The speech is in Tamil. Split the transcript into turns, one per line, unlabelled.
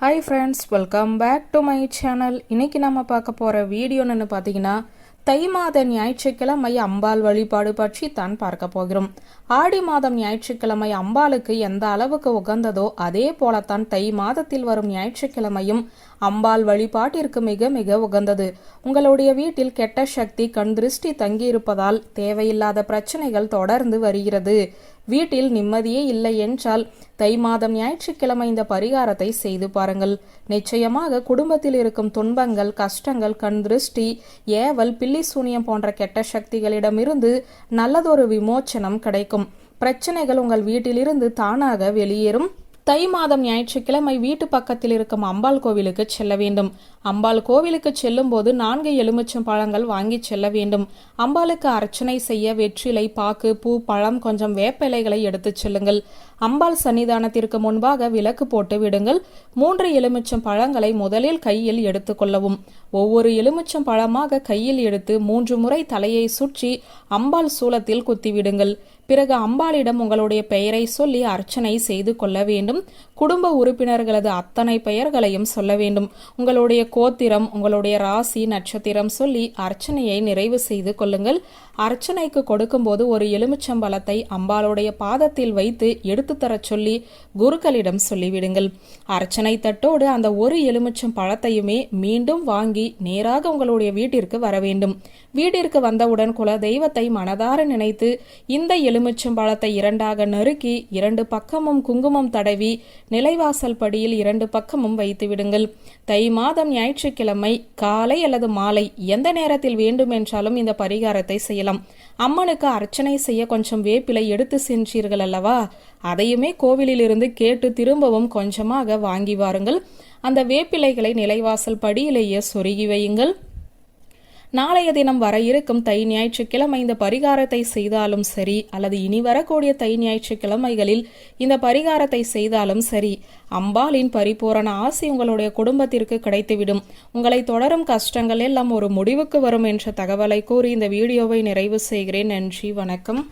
Hi friends welcome back to my channel இன்றைக்கி நம்ம பார்க்க போகிற வீடியோன்னு பார்த்தீங்கன்னா தை மாத ஞாயிற்றுக்கிழமை அம்பாள் வழிபாடு பற்றி தான் பார்க்க போகிறோம். ஆடி மாதம் ஞாயிற்றுக்கிழமை அம்பாளுக்கு எந்த அளவுக்கு உகந்ததோ அதே போலத்தான் தை மாதத்தில் வரும் ஞாயிற்றுக்கிழமையும் அம்பாள் வழிபாட்டிற்கு மிக மிக உகந்தது. உங்களுடைய வீட்டில் கெட்ட சக்தி கண் திருஷ்டி தங்கியிருப்பதால் தேவையில்லாத பிரச்சனைகள் தொடர்ந்து வருகிறது. வீட்டில் நிம்மதியே இல்லை என்றால் தை மாதம் ஞாயிற்றுக்கிழமை இந்த பரிகாரத்தை செய்து பாருங்கள். நிச்சயமாக குடும்பத்தில் இருக்கும் துன்பங்கள் கஷ்டங்கள் கண் திருஷ்டி ஏவல் பில்லி சூனியம் போன்ற கெட்ட சக்திகளிடமிருந்து நல்லதொரு விமோச்சனம் கிடைக்கும். பிரச்சனைகள் உங்கள் வீட்டிலிருந்து தானாக வெளியேறும். தை மாதம் ஞாயிற்றுக்கிழமை வீட்டு பக்கத்தில் இருக்கும் அம்பாள் கோவிலுக்கு செல்ல வேண்டும். அம்பாள் கோவிலுக்கு செல்லும் போது நான்கு எலுமிச்சம் பழங்கள் வாங்கி செல்ல வேண்டும். அம்பாளுக்கு அர்ச்சனை செய்ய வெற்றிலை பாக்கு பூ பழம் கொஞ்சம் வேப்பிலைகளை எடுத்துச் செல்லுங்கள். அம்பாள் சன்னிதானத்திற்கு முன்பாக விளக்கு போட்டு விடுங்கள். மூன்று எலுமிச்சம் பழங்களை முதலில் கையில் எடுத்துக்கொள்ளவும் ஒவ்வொரு எலுமிச்சம் பழமாக கையில் எடுத்து மூன்று முறை தலையை சுற்றி அம்பாள் சூலத்தில் குத்திவிடுங்கள். பிறகு அம்பாளிடம் உங்களுடைய பெயரை சொல்லி அர்ச்சனை செய்து கொள்ள வேண்டும். குடும்ப உறுப்பினர்களது அத்தனை பெயர்களையும் சொல்ல வேண்டும். உங்களுடைய கோத்திரம் உங்களுடைய ராசி நட்சத்திரம் சொல்லி அர்ச்சனையை நிறைவு செய்து கொள்ளுங்கள். அர்ச்சனைக்கு கொடுக்கும்போது ஒரு எலுமிச்சம்பழத்தை அம்பாளுடைய பாதத்தில் வைத்து எடுத்துத்தரச் சொல்லி குருக்களிடம் சொல்லிவிடுங்கள். அர்ச்சனை தட்டோடு அந்த ஒரு எலுமிச்சம் பழத்தையுமே மீண்டும் வாங்கி நேராக உங்களுடைய வீட்டிற்கு வர வேண்டும். வீட்டிற்கு வந்தவுடன் குல தெய்வத்தை மனதார நினைத்து இந்த எலு பழத்தை இரண்டாக நறுக்கி இரண்டு பக்கமும் குங்குமம் தடவி நிலைவாசல் படியில் இரண்டு பக்கமும் வைத்து விடுங்கள். தை மாதம் ஞாயிற்றுக்கிழமை காலை அல்லது மாலை எந்த நேரத்தில் வேண்டுமென்றாலும் இந்த பரிகாரத்தை செய்யலாம். அம்மனுக்கு அர்ச்சனை செய்ய கொஞ்சம் வேப்பிலை எடுத்து சென்றீர்கள் அல்லவா? அதையுமே கோவிலிலிருந்து கேட்டு திரும்பவும் கொஞ்சமாக வாங்கி வாருங்கள். அந்த வேப்பிலைகளை நிலைவாசல் படியிலேயே சொருகி வையுங்கள். நாளைய தினம் வர இருக்கும் தை ஞாயிற்றுக்கிழமை இந்த பரிகாரத்தை செய்தாலும் சரி அல்லது இனி வரக்கூடிய தை ஞாயிற்றுக்கிழமைகளில் இந்த பரிகாரத்தை செய்தாலும் சரி அம்பாளின் பரிபூரண ஆசை உங்களுடைய குடும்பத்திற்கு கிடைத்துவிடும். உங்களை தொடரும் கஷ்டங்கள் எல்லாம் ஒரு முடிவுக்கு வரும் என்ற தகவலை கூறி இந்த வீடியோவை நிறைவு செய்கிறேன். நன்றி வணக்கம்.